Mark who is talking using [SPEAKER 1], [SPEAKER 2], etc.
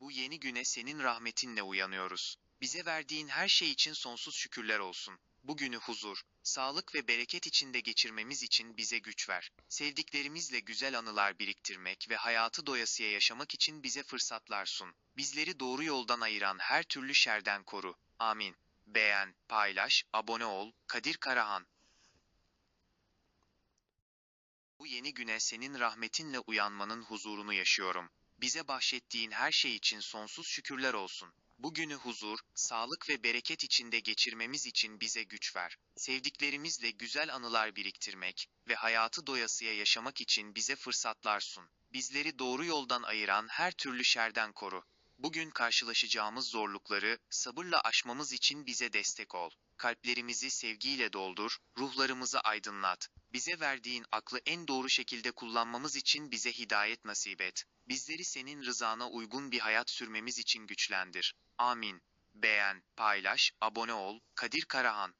[SPEAKER 1] Bu yeni güne senin rahmetinle uyanıyoruz. Bize verdiğin her şey için sonsuz şükürler olsun. Bugünü huzur, sağlık ve bereket içinde geçirmemiz için bize güç ver. Sevdiklerimizle güzel anılar biriktirmek ve hayatı doyasıya yaşamak için bize fırsatlar sun. Bizleri doğru yoldan ayıran her türlü şerden koru. Amin. Beğen, paylaş, abone ol. Kadir Karahan Bu yeni güne senin rahmetinle uyanmanın huzurunu yaşıyorum. Bize bahşettiğin her şey için sonsuz şükürler olsun. Bugünü huzur, sağlık ve bereket içinde geçirmemiz için bize güç ver. Sevdiklerimizle güzel anılar biriktirmek ve hayatı doyasıya yaşamak için bize fırsatlar sun. Bizleri doğru yoldan ayıran her türlü şerden koru. Bugün karşılaşacağımız zorlukları sabırla aşmamız için bize destek ol. Kalplerimizi sevgiyle doldur, ruhlarımızı aydınlat. Bize verdiğin aklı en doğru şekilde kullanmamız için bize hidayet nasip et. Bizleri senin rızana uygun bir hayat sürmemiz için güçlendir. Amin. Beğen, paylaş, abone ol. Kadir Karahan